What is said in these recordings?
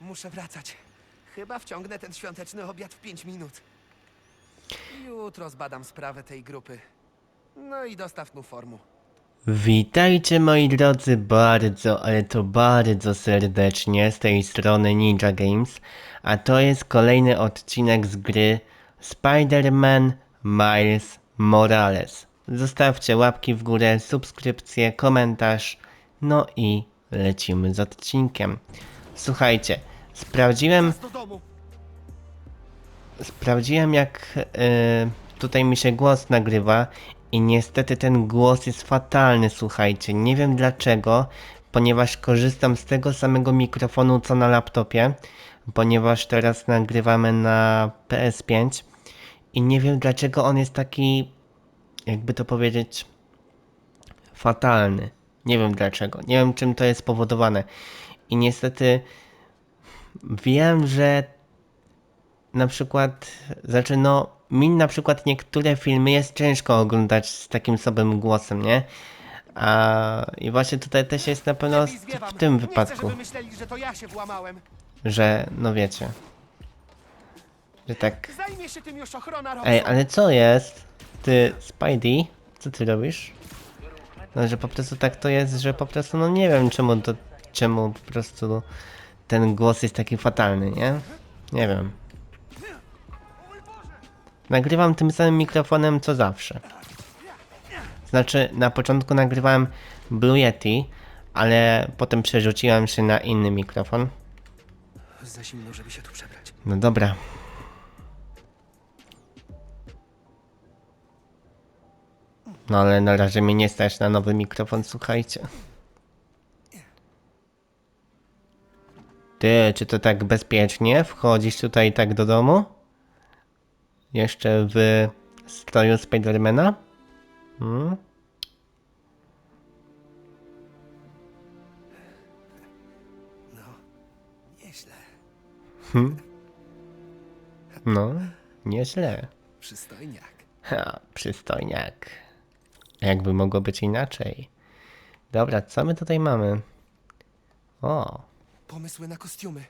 Muszę wracać. Chyba wciągnę ten świąteczny obiad w 5 minut. Jutro zbadam sprawę tej grupy. No i dostaw mu formu. Witajcie moi drodzy bardzo, ale to bardzo serdecznie z tej strony Ninja Games, a to jest kolejny odcinek z gry Spider-Man Miles Morales. Zostawcie łapki w górę, subskrypcję, komentarz, no i lecimy z odcinkiem. Słuchajcie, sprawdziłem! Sprawdziłem jak e, tutaj mi się głos nagrywa i niestety ten głos jest fatalny, słuchajcie. Nie wiem dlaczego, ponieważ korzystam z tego samego mikrofonu co na laptopie, ponieważ teraz nagrywamy na PS5 i nie wiem dlaczego on jest taki, jakby to powiedzieć, fatalny. Nie wiem dlaczego. Nie wiem czym to jest spowodowane. I niestety wiem, że na przykład, znaczy no, mi na przykład niektóre filmy jest ciężko oglądać z takim samym głosem, nie? A i właśnie tutaj też jest na pewno w, tym wypadku, że to ja się włamałem. że no wiecie, że tak. Zajmie się tym już ochrona Robson. Ej, ale co jest? Ty, Spidey, co ty robisz? No, że po prostu tak to jest, że po prostu, no nie wiem czemu to, czemu po prostu ten głos jest taki fatalny, nie? Nie wiem. Nagrywam tym samym mikrofonem co zawsze. Znaczy, na początku nagrywałem Blue Yeti, ale potem przerzuciłem się na inny mikrofon. Za zimno, żeby się tu przebrać. No dobra. No ale na razie mnie nie stać na nowy mikrofon, słuchajcie. Ty, czy to tak bezpiecznie? Wchodzisz tutaj tak do domu? Jeszcze w stroju Spidermana? Hmm? No, nieźle. No, nieźle. Przystojniak. Ha, przystojniak. Jakby mogło być inaczej. Dobra, co my tutaj mamy? O, Pomysły na kostiumy.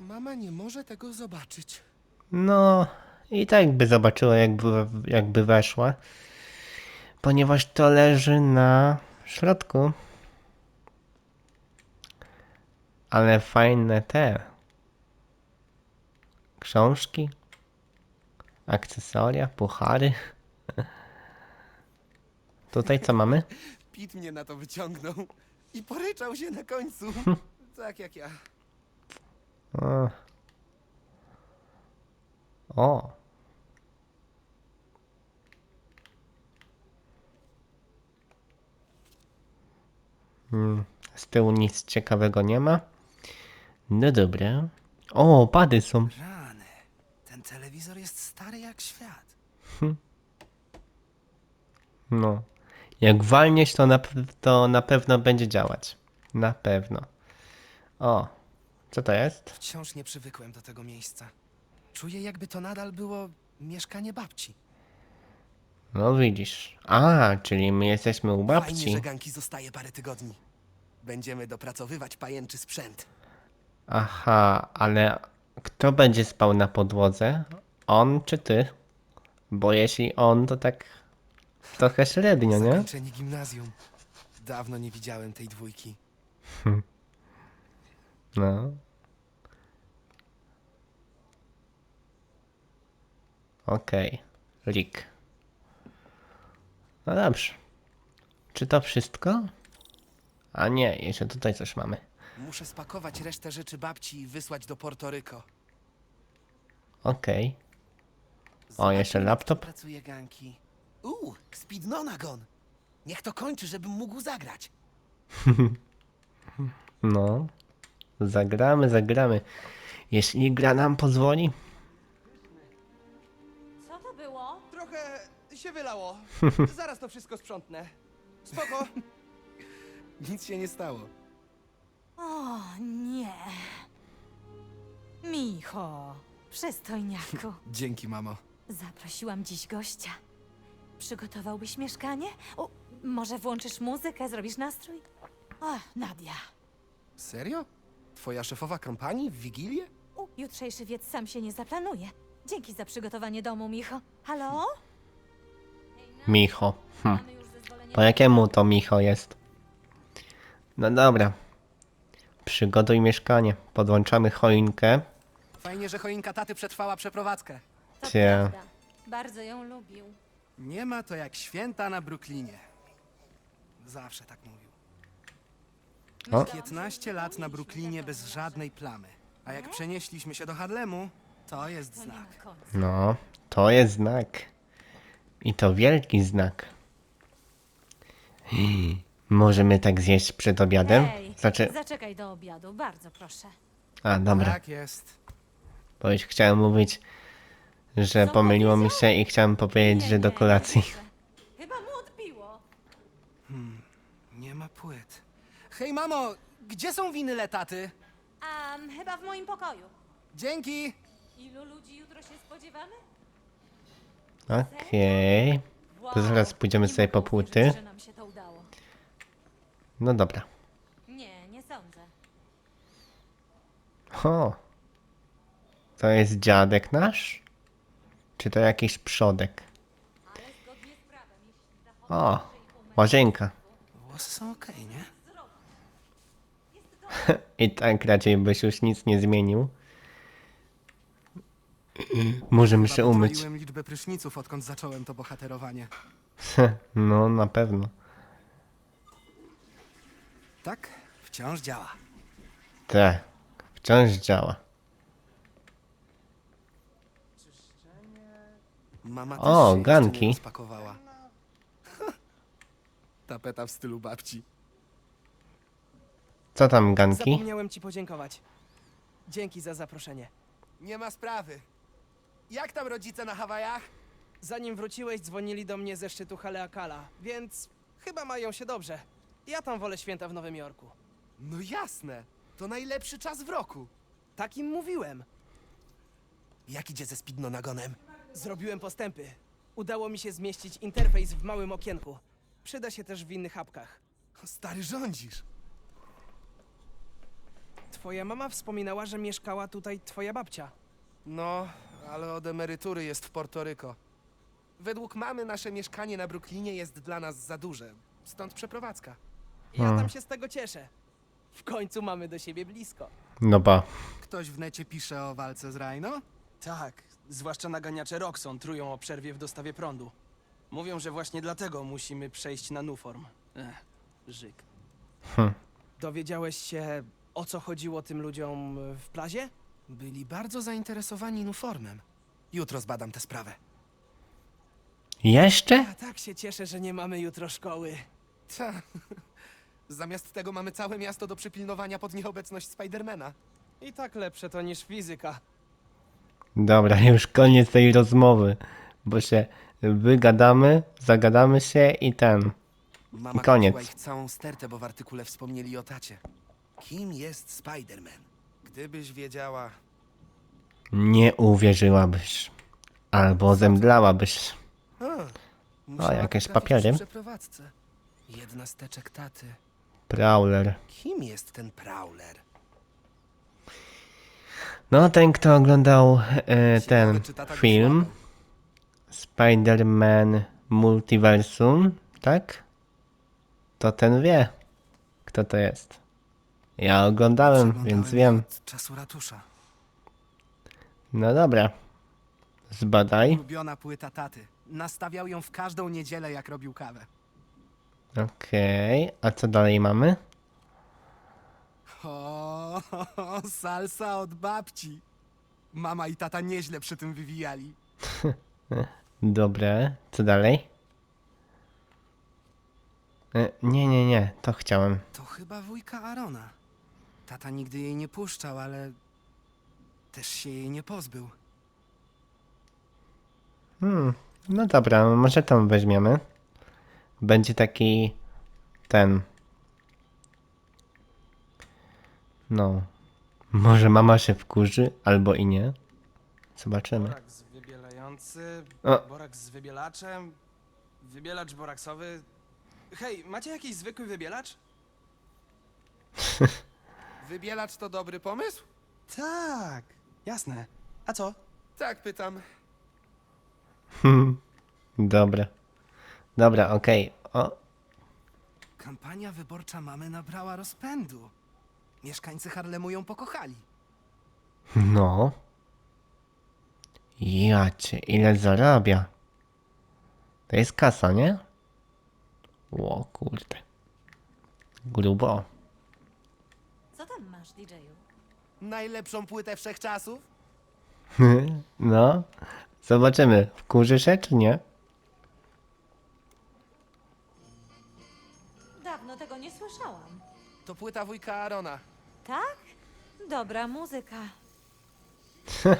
Mama nie może tego zobaczyć. no i tak by zobaczyła, jakby, jakby weszła. Ponieważ to leży na środku. Ale fajne te książki, akcesoria, puchary. Tutaj co mamy? Pit mnie na to wyciągnął i poryczał się na końcu. tak jak ja. O. O. Hmm, z tyłu nic ciekawego nie ma. No dobra. O, pady są. Rany. Ten telewizor jest stary jak świat. No. Jak walniesz, to na, pe- to na pewno będzie działać. Na pewno. O. Co to jest? Wciąż nie przywykłem do tego miejsca. Czuję, jakby to nadal było mieszkanie babci. No widzisz. A, czyli my jesteśmy u Fajnie, babci. że Ganki zostaje parę tygodni. Będziemy dopracowywać pajęczy sprzęt. Aha, ale kto będzie spał na podłodze? On czy ty? Bo jeśli on, to tak trochę średnio, nie? Zakończenie gimnazjum. Dawno nie widziałem tej dwójki. No. Okej, Rick. No dobrze. Czy to wszystko? A nie, jeszcze tutaj coś mamy. Muszę spakować resztę rzeczy babci i wysłać do Portoryko. Okej. Zobaczmy, jeszcze laptop? pracuje Ganki. Uuu, Speednonagon. Niech to kończy, żebym mógł zagrać. No. Zagramy, zagramy. Jeśli gra nam pozwoli. Co to było? Trochę się wylało. Zaraz to wszystko sprzątnę. Spoko. Nic się nie stało. O nie. Micho, przystojniaku. Dzięki, mamo. Zaprosiłam dziś gościa. Przygotowałbyś mieszkanie? O, może włączysz muzykę, zrobisz nastrój? O, Nadia. Serio? Twoja szefowa kampanii w Wigilię? U, jutrzejszy wiec sam się nie zaplanuje. Dzięki za przygotowanie domu, Micho. Halo? Micho. Hm. Mamy już zezwolenie Po jakiemu to Micho jest? No dobra. Przygotuj mieszkanie. Podłączamy choinkę. Fajnie, że choinka taty przetrwała przeprowadzkę. To Cie. prawda. Bardzo ją lubił. Nie ma to jak święta na Brooklynie. Zawsze tak mówił. O. 15 lat na Brooklynie bez żadnej plamy. A jak przenieśliśmy się do Harlemu, to jest znak. No, to jest znak. I to wielki znak. Możemy tak zjeść przed obiadem? Hej, Znaczy, zaczekaj do obiadu, bardzo proszę. a dobra, Tak jest. bo już chciałem mówić, że Co pomyliło mi się i chciałem powiedzieć, Nie, że do nie, kolacji. nie wierzę. Chyba mu odbiło. Nie ma płyt. Hej, mamo, gdzie są winyle taty? A chyba w moim pokoju. Dzięki! Ilu ludzi jutro się spodziewamy? Okej. To zaraz pójdziemy sobie po płyty. że nam się to udało. No dobra. Nie, nie sądzę. O. To jest dziadek nasz? Czy to jakiś przodek? Ale zgodnie z prawem, jeśli zachowa O, łazienka. Włosy są okej, nie? I tak raczej byś już nic nie zmienił. Możemy się umyć. potroiłem liczbę pryszniców, odkąd zacząłem to bohaterowanie. No, na pewno. Tak? Wciąż działa. Te. Wciąż działa. Mama O, też się ganki. nie rozpakowała. Tapeta w stylu babci. Co tam, Ganki? Zapomniałem ci podziękować. Dzięki za zaproszenie. Nie ma sprawy. Jak tam rodzice na Hawajach? Zanim wróciłeś, dzwonili do mnie ze szczytu Haleakala, więc chyba mają się dobrze. Ja tam wolę święta w Nowym Jorku. No jasne. To najlepszy czas w roku. Tak im mówiłem. Jak idzie ze Speednonagonem? Zrobiłem postępy. Udało mi się zmieścić interfejs w małym okienku. Przyda się też w innych apkach. Stary rządzisz. Twoja mama wspominała, że mieszkała tutaj twoja babcia. No, ale od emerytury jest w Portoryko. Według mamy nasze mieszkanie na Brooklynie jest dla nas za duże. Stąd przeprowadzka. Ja Hmm. tam się z tego cieszę. W końcu mamy do siebie blisko. No ba. Ktoś w necie pisze o walce z Rhino? Tak, zwłaszcza naganiacze Roxon trują o przerwie w dostawie prądu. Mówią, że właśnie dlatego musimy przejść na Nuform. Ech, żyk. Dowiedziałeś się, o co chodziło tym ludziom w plazie? Byli bardzo zainteresowani uniformem. Jutro zbadam tę sprawę. Jeszcze? Ja tak się cieszę, że nie mamy jutro szkoły. Ta. Zamiast tego mamy całe miasto do przypilnowania pod nieobecność Spidermana. I tak lepsze to niż fizyka. Dobra, już koniec tej rozmowy. Bo się wygadamy, zagadamy się i ten. Mama I koniec. kupiła ich całą stertę, bo w artykule wspomnieli o tacie. Kim jest Spiderman? Gdybyś wiedziała... Nie uwierzyłabyś. Albo zemdlałabyś. A, musiała jakieś trafić papiery. przy przeprowadzce. Jedna z teczek taty. Prowler. Kim jest ten Prowler? No, ten kto oglądał e, ten film. Spider-Man Multiversum, tak? To ten wie, kto to jest. Ja oglądałem, więc wiem. Od czasu ratusza. No dobra. Zbadaj. Ulubiona płyta taty. Nastawiał ją w każdą niedzielę, jak robił kawę. Okej, a co dalej mamy? O, salsa od babci. Mama i tata nieźle przy tym wywijali. Dobre, co dalej? E, nie, nie, nie, to chciałem. To chyba wujka Arona. Tata nigdy jej nie puszczał, ale też się jej nie pozbył. Hmm, no dobra, może tam weźmiemy. Będzie taki ten. No. Może mama się wkurzy, albo i nie. Zobaczymy. Borak z wybielający, O. borak z wybielaczem, wybielacz boraksowy. Hej, macie jakiś zwykły wybielacz? Wybielacz to dobry pomysł? Tak, jasne. A co? Tak, pytam. Dobra. Dobra, okej. O, Kampania wyborcza mamy nabrała rozpędu. Mieszkańcy Harlemu ją pokochali. no. Jacie, ile zarabia? To jest kasa, nie? Ło, kurde. Grubo. Masz, DJ-u? Najlepszą płytę wszechczasów? No. Zobaczymy. Wkurzy się, czy nie? Dawno tego nie słyszałam. To płyta wujka Arona. Tak? Dobra muzyka.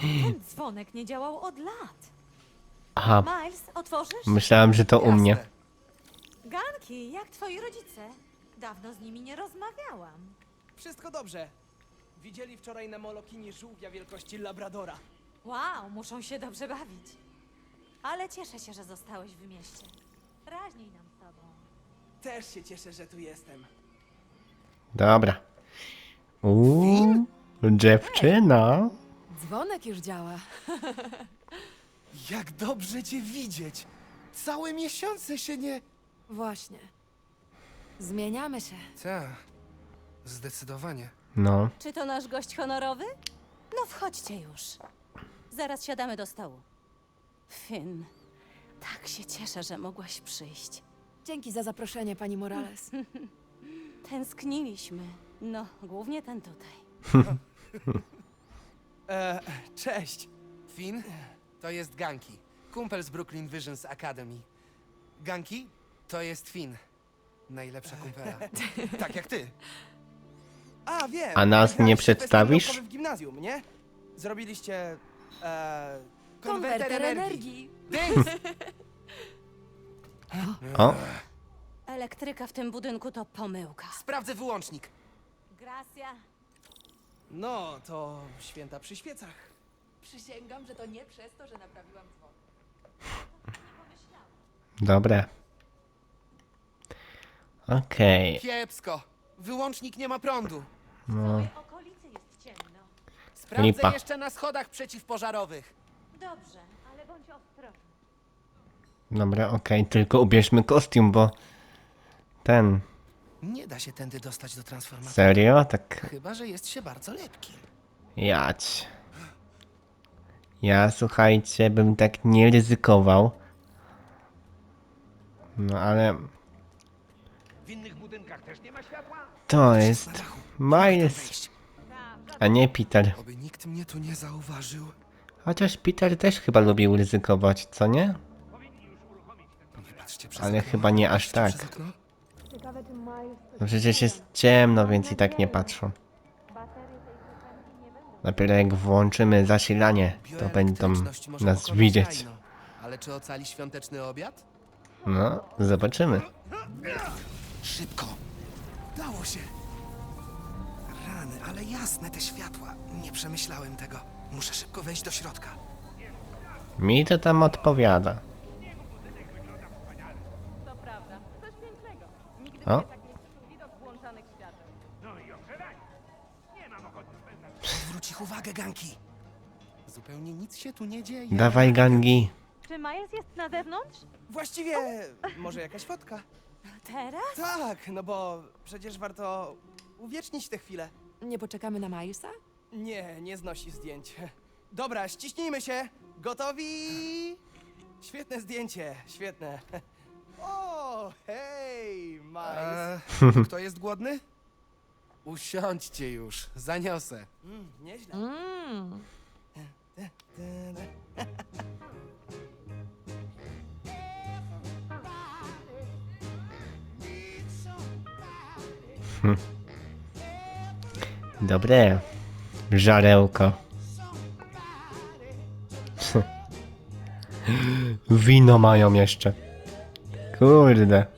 Ten dzwonek nie działał od lat. Aha, Miles, otworzysz? myślałem, że to u mnie. Ganki, jak twoi rodzice? Dawno z nimi nie rozmawiałam. Wszystko dobrze. Widzieli wczoraj na Molokini żółwia wielkości Labradora. Wow, muszą się dobrze bawić. Ale cieszę się, że zostałeś w mieście. Raźniej nam z tobą. Też się cieszę, że tu jestem. Dobra. Uuu, dziewczyna. Dzwonek już działa. Jak dobrze cię widzieć. Całe miesiące się nie... Właśnie. Zmieniamy się. Tak, zdecydowanie. No, Czy to nasz gość honorowy? No wchodźcie już. Zaraz siadamy do stołu. Finn, tak się cieszę, że mogłaś przyjść. Dzięki za zaproszenie, pani Morales. Tęskniliśmy. No, głównie ten tutaj. E, cześć. Finn, to jest Ganki, kumpel z Brooklyn Visions Academy. Ganki, to jest Finn. Najlepsza kumpela. tak jak ty. A, wiem. A nas nie przedstawisz? w gimnazjum, nie? Zrobiliście... E, Konwerter energii. Dings! o, Elektryka w tym budynku to pomyłka. Sprawdzę wyłącznik. Gracia. no, to święta przy świecach. Przysięgam, że to nie przez to, że naprawiłam dzwon. dobre. Okej, Kiepsko. Wyłącznik nie ma prądu. W całej okolicy jest ciemno. Sprawdzę Lipa. jeszcze na schodach przeciwpożarowych. Dobrze, ale bądź ostrożny. dobra, okej, tylko ubierzmy kostium, bo ten, Nie da się tędy dostać do transformatora. serio? Tak, Chyba, że jest się bardzo lepki. jać. Ja, słuchajcie, bym tak nie ryzykował. No ale W innych budynkach też nie ma światła? to jest. Miles, a nie Peter. Oby nikt mnie tu nie zauważył. Chociaż Peter też chyba lubił ryzykować, co nie? Nie patrzcie przez Ale okno. chyba nie aż Patrzcie tak. przez okno. No przecież jest ciemno, więc i tak nie patrzą. Dopiero jak włączymy zasilanie, to będą Bioelektryczność może nas pokonać widzieć. Ale czy ocali świąteczny obiad? No, zobaczymy. Szybko! Udało się! Rany, ale jasne te światła. Nie przemyślałem tego. Muszę szybko wejść do środka. Mi to tam odpowiada. O, Odwróć ich uwagę, Ganki! Zupełnie nic się tu nie dzieje. dawaj gangi. Czy Miles jest na zewnątrz? Właściwie, może jakaś fotka? Teraz? Tak, no bo przecież warto uwiecznić tę chwilę. Nie poczekamy na Milesa? Nie, nie znosi zdjęć. Dobra, ściśnijmy się. Gotowi? Świetne zdjęcie, świetne. O, hej, Miles. Eee, kto jest głodny? Usiądźcie już, zaniosę. Mm, nieźle. Mmm. Dobre. Żarełko. Wino mają jeszcze. Kurde.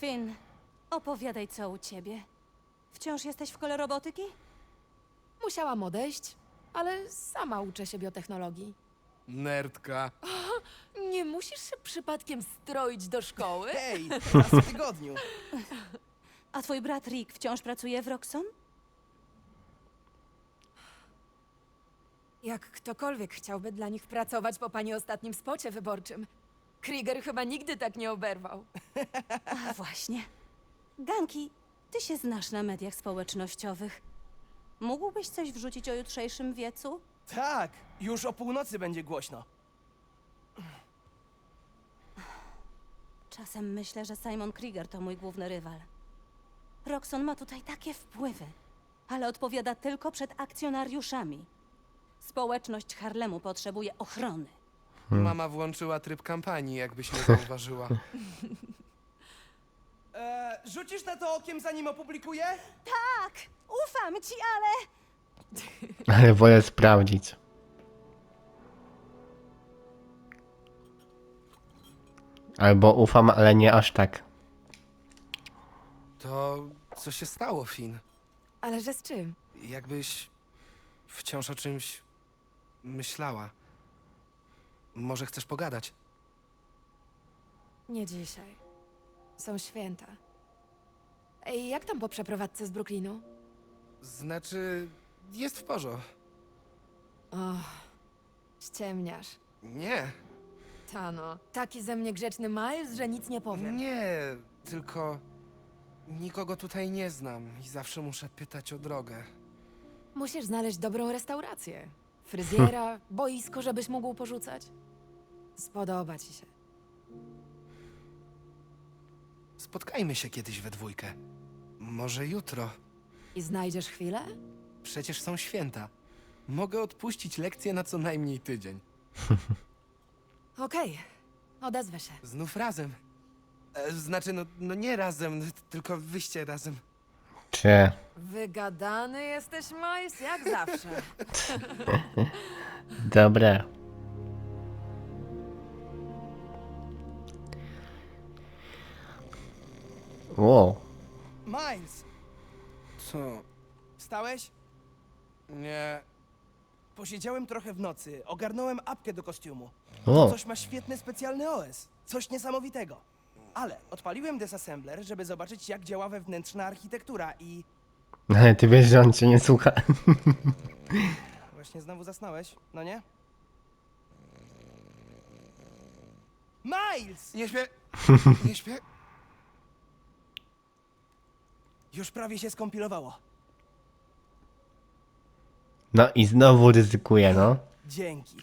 Finn, opowiadaj co u ciebie. Wciąż jesteś w kole robotyki? Musiałam odejść, ale sama uczę się biotechnologii. Nerdka. Nie musisz się przypadkiem stroić do szkoły? Hej, raz w tygodniu. A twój brat Rick wciąż pracuje w Roxon? Jak ktokolwiek chciałby dla nich pracować po pani ostatnim spocie wyborczym. Krieger chyba nigdy tak nie oberwał. A właśnie. Ganki, ty się znasz na mediach społecznościowych. Mógłbyś coś wrzucić o jutrzejszym wiecu? Tak, już o północy będzie głośno. Czasem myślę, że Simon Krieger to mój główny rywal. Roxon ma tutaj takie wpływy, ale odpowiada tylko przed akcjonariuszami. Społeczność Harlemu potrzebuje ochrony. Mama włączyła tryb kampanii, jakbyś nie zauważyła. E, rzucisz na to okiem, zanim opublikuję? Tak, ufam ci, ale... Ale wolę sprawdzić. Albo ufam, ale nie aż tak. To co się stało, Finn? Ale że z czym? Jakbyś wciąż o czymś myślała. Może chcesz pogadać? Nie dzisiaj. Są święta. Ej, jak tam po przeprowadzce z Brooklynu? Znaczy, jest w porządku. Och, ściemniasz. Nie, Tano, taki ze mnie grzeczny Miles, że nic nie powiem. nie, tylko nikogo tutaj nie znam i zawsze muszę pytać o drogę. Musisz znaleźć dobrą restaurację. Fryzjera, boisko, żebyś mógł porzucać. Spodoba ci się. Spotkajmy się kiedyś we dwójkę. Może jutro. I znajdziesz chwilę? Przecież są święta. Mogę odpuścić lekcję na co najmniej tydzień. Okej, odezwę się. Znów razem. E, znaczy, no, no nie razem, tylko wyjście razem. Czy... Wygadany jesteś, Miles, jak zawsze. Dobre. Wow. Miles, Co? wstałeś? Nie. Posiedziałem trochę w nocy, ogarnąłem apkę do kostiumu. O, Coś ma świetny specjalny OS. Coś niesamowitego. Ale odpaliłem desassembler, żeby zobaczyć, jak działa wewnętrzna architektura i... ale ty wiesz, że on cię nie słucha. Właśnie znowu zasnąłeś, no nie? Miles! Nie śpię. Nie śpię. Już prawie się skompilowało. No i znowu ryzykuje, no. Dzięki.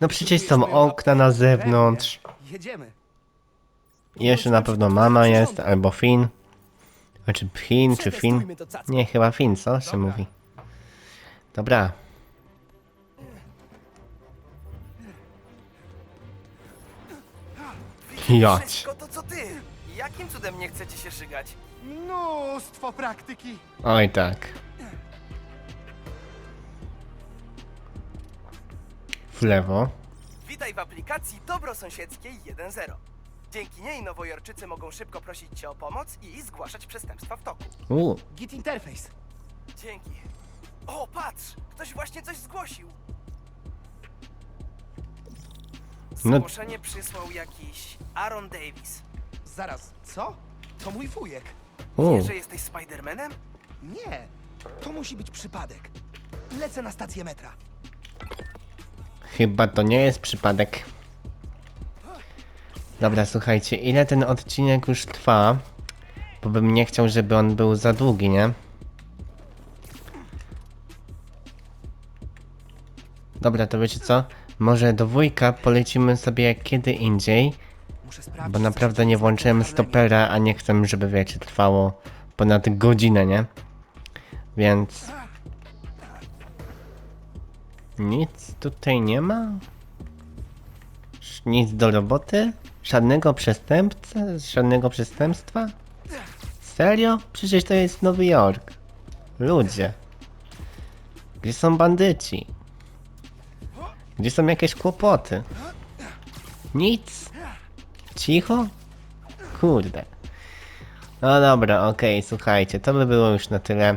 No przecież są okna na zewnątrz. Jedziemy. Jeszcze na pewno mama jest, albo Finn. Znaczy Finn, czy Finn? Nie, chyba Finn, co się mówi? Dobra. Jać. Wszystko to co ty! Jakim cudem nie chcecie się szygać? Mnóstwo praktyki. Oj tak. W lewo. Witaj w aplikacji Dobro Sąsiedzkiej 1.0. Dzięki niej nowojorczycy mogą szybko prosić cię o pomoc i zgłaszać przestępstwa w toku. U, Git interface. Dzięki. O, patrz! Ktoś właśnie coś zgłosił. No- Zgłoszenie przysłał jakiś Aaron Davis. Zaraz, co? To mój wujek. Wiesz, że jesteś Spidermanem? Nie, to musi być przypadek. Lecę na stację metra. Chyba to nie jest przypadek. Dobra, słuchajcie, ile ten odcinek już trwa? Bo bym nie chciał, żeby on był za długi, nie? Dobra, to wiecie co? Może do wujka polecimy sobie kiedy indziej, Muszę sprawdzić. bo naprawdę nie włączyłem stopera, a nie chcę, żeby wiecie, trwało ponad godzinę, nie? Więc... Nic tutaj nie ma? Nic do roboty? Żadnego przestępcy? Żadnego przestępstwa? Serio? Przecież to jest Nowy Jork. Ludzie. Gdzie są bandyci? Gdzie są jakieś kłopoty? Nic. Cicho? kurde. No dobra, okej, słuchajcie, to by było już na tyle.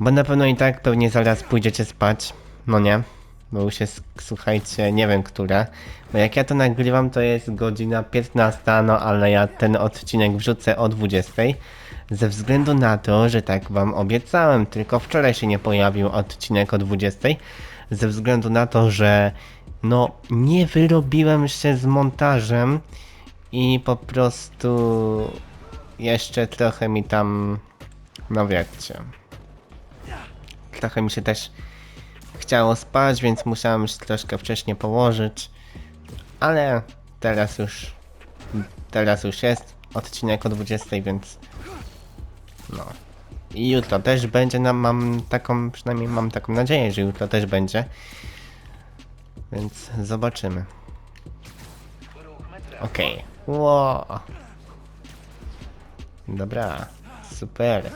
Bo na pewno i tak pewnie zaraz pójdziecie spać. No nie? Bo już jest, słuchajcie, nie wiem która. Bo jak ja to nagrywam, to jest godzina 15, no ale ja ten odcinek wrzucę o 20. Ze względu na to, że tak wam obiecałem, tylko wczoraj się nie pojawił odcinek o 20. Ze względu na to, że no nie wyrobiłem się z montażem i po prostu jeszcze trochę mi tam, no wiecie, trochę mi się też chciało spać, więc musiałem się troszkę wcześniej położyć, ale teraz już, teraz już jest odcinek o 20, więc no. I jutro też będzie, no, mam taką, przynajmniej mam taką nadzieję, że jutro też będzie. Więc zobaczymy. Okej. Wow. Dobra. Super.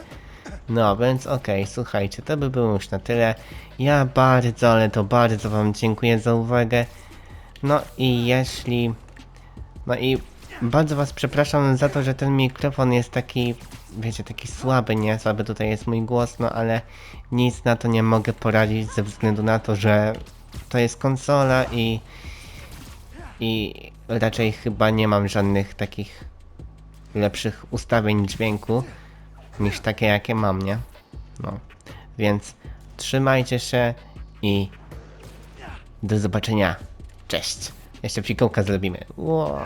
No, więc okej, słuchajcie, to by było już na tyle. Ja bardzo, ale to bardzo wam dziękuję za uwagę. No i jeśli... No i bardzo was przepraszam za to, że ten mikrofon jest taki, wiecie, taki słaby, nie? Słaby tutaj jest mój głos, no ale nic na to nie mogę poradzić ze względu na to, że to jest konsola i i raczej chyba nie mam żadnych takich lepszych ustawień dźwięku niż takie jakie mam, nie? No. Więc trzymajcie się i do zobaczenia. Cześć. Jeszcze psikołka zrobimy. Wow.